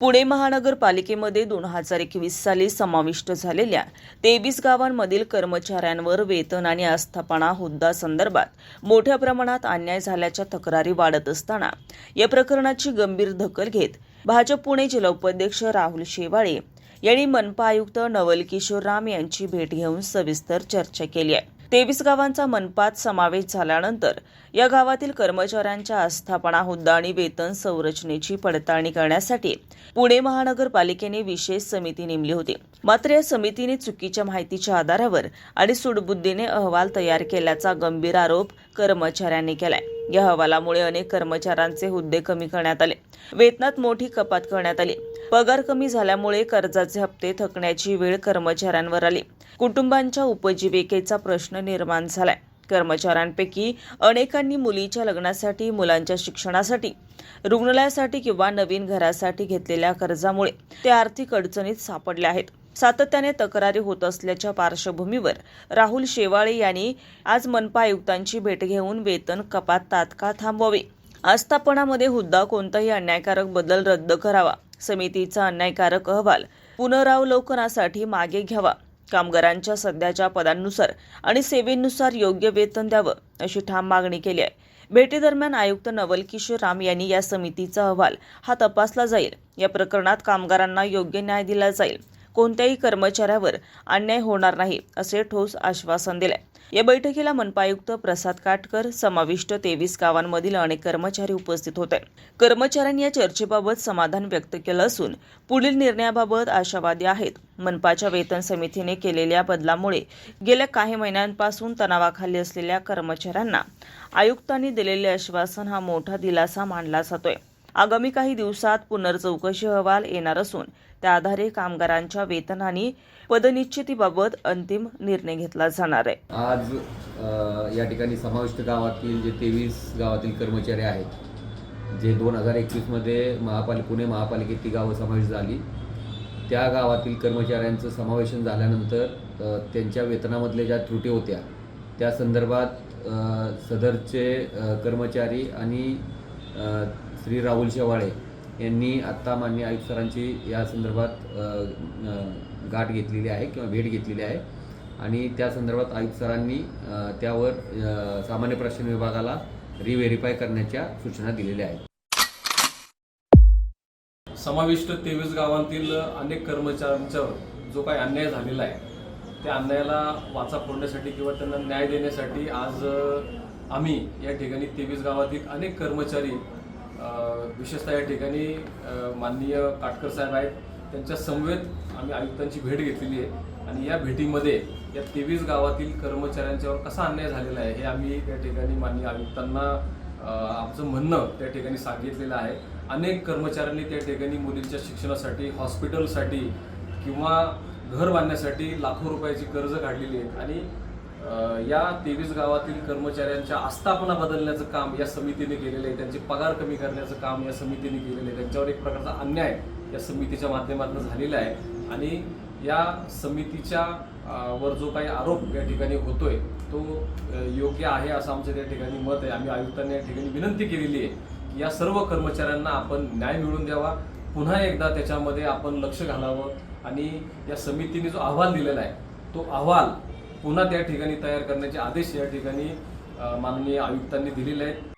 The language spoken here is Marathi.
पुणे महानगरपालिकेमध्ये दोन हजार एकवीस साली समाविष्ट झालेल्या तेवीस गावांमधील कर्मचाऱ्यांवर वेतन आणि आस्थापना हुद्दा संदर्भात मोठ्या प्रमाणात अन्याय झाल्याच्या तक्रारी वाढत असताना या प्रकरणाची गंभीर दखल घेत भाजप पुणे जिल्हा उपाध्यक्ष राहुल शेवाळे यांनी मनपा आयुक्त नवल किशोर राम यांची भेट घेऊन सविस्तर चर्चा केली आहे. तेवीस गावांचा मनपात समावेश झाल्यानंतर या गावातील कर्मचाऱ्यांच्या आस्थापना हुद्दा आणि वेतन संरचनेची पडताळणी करण्यासाठी पुणे महानगरपालिकेने विशेष समिती नेमली होती. मात्र या समितीने चुकीच्या माहितीच्या आधारावर आणि सुडबुद्धीने अहवाल तयार केल्याचा गंभीर आरोप कर्मचाऱ्यांनी केलाय. या अहवालामुळे अनेक कर्मचाऱ्यांचे हुद्दे कमी करण्यात आले. वेतनात मोठी कपात करण्यात आली. पगार कमी झाल्यामुळे कर्जाचे हप्ते थकण्याची वेळ कर्मचाऱ्यांवर आली. कुटुंबांच्या उपजीविकेचा प्रश्न निर्माण झालाय. कर्मचाऱ्यांपैकी अनेकांनी मुलीच्या लग्नासाठी मुलांच्या शिक्षणासाठी रुग्णालयासाठी किंवा नवीन घरासाठी घेतलेल्या कर्जामुळे ते आर्थिक अडचणीत सापडले आहेत. सातत्याने तक्रारी होत असल्याच्या पार्श्वभूमीवर राहुल शेवाळे यांनी आज मनपा आयुक्तांची भेट घेऊन वेतन कपात तात्काळ थांबवावी. आस्थापनामध्ये हुद्दा कोणताही अन्यायकारक बदल रद्द करावा. समितीचा अन्यायकारक अहवाल पुनरावलोकनासाठी मागे घ्यावा. कामगारांच्या सध्याच्या पदांनुसार आणि सेवेनुसार योग्य वेतन द्यावं अशी ठाम मागणी केली आहे. भेटीदरम्यान आयुक्त नवल किशोर राम यांनी या समितीचा अहवाल हा तपासला जाईल. या प्रकरणात कामगारांना योग्य न्याय दिला जाईल. कोणत्याही कर्मचाऱ्यावर अन्याय होणार नाही असे ठोस आश्वासन दिले या बैठकीला मनपा आयुक्त प्रसाद काटकर समाविष्ट तेवीस गावांमधील अनेक कर्मचारी उपस्थित होते. कर्मचाऱ्यांनी या चर्चेबाबत समाधान व्यक्त केलं असून पुढील निर्णयाबाबत आशावादी आहेत. मनपाच्या वेतन समितीने केलेल्या बदलामुळे गेल्या काही महिन्यांपासून तणावाखाली असलेल्या कर्मचाऱ्यांना आयुक्तांनी दिलेले आश्वासन हा मोठा दिलासा मानला जातोय. आगामी काही दिवसात पुनर्चौकशी अहवाल येणार असून त्या आधारे कामगारांच्या वेतन आणि पदनिश्चितीबाबत अंतिम निर्णय घेतला जाणार आहे. आज या ठिकाणी समाविष्ट गावातील जे तेवीस गावातील कर्मचारी आहेत जे दोन हजार एकवीसमध्ये महापाल पुणे महापालिकेत ती गावं समाविष्ट झाली. त्या गावातील कर्मचाऱ्यांचं समावेशन झाल्यानंतर त्यांच्या वेतनामधल्या ज्या त्रुटी होत्या त्या संदर्भात सदरचे कर्मचारी आणि श्री राहुल शेवाळे यांनी आत्ता मान्य आयुक्त सरांची या संदर्भात गाठ घेतलेली आहे किंवा भेट घेतलेली आहे. आणि त्या संदर्भात आयुक्त सरांनी त्यावर सामान्य प्रशासन विभागाला रिव्हेरीफाय करण्याच्या सूचना दिलेल्या आहेत. समाविष्ट तेवीस गावांतील अनेक कर्मचाऱ्यांच्यावर जो काही अन्याय झालेला आहे त्या अन्यायाला वाचा फोडण्यासाठी किंवा त्यांना न्याय देण्यासाठी आज आम्ही या ठिकाणी तेवीस गावातील अनेक कर्मचारी विशेषतः या ठिकाणी माननीय काटकर साहेब आहेत. त्यांच्या समवेत आम्ही आयुक्तांची भेट घेतलेली आहे. आणि या भेटीमध्ये या तेवीस गावातील कर्मचाऱ्यांच्यावर कसा अन्याय झालेला आहे हे आम्ही त्या ठिकाणी माननीय आयुक्तांना आमचं म्हणणं त्या ठिकाणी सांगितलेलं आहे. अनेक कर्मचाऱ्यांनी त्या ठिकाणी मुलींच्या शिक्षणासाठी हॉस्पिटलसाठी किंवा घर बांधण्यासाठी लाखो रुपयाची कर्ज काढलेली आहेत. आणि या तेवीस गावातील कर्मचाऱ्यांच्या आस्थापना बदलण्याचं काम या समितीने केलेलं आहे. त्यांचे पगार कमी करण्याचं काम या समितीने केलेलं आहे. त्यांच्यावर एक प्रकारचा अन्याय या समितीच्या माध्यमातून झालेला आहे. आणि या समितीच्या वर जो काही आरोप या ठिकाणी होतोय तो योग्य आहे असं आमचं त्या ठिकाणी मत आहे. आम्ही आयुक्तांनी या ठिकाणी विनंती केलेली आहे की या सर्व कर्मचाऱ्यांना आपण न्याय मिळवून द्यावा. पुन्हा एकदा त्याच्यामध्ये आपण लक्ष घालावं. आणि या समितीने जो अहवाल दिलेला आहे तो अहवाल पुन्हा त्या ठिकाणी तयार करण्याचे आदेश या ठिकाणी माननीय आयुक्तांनी दिलेले आहेत.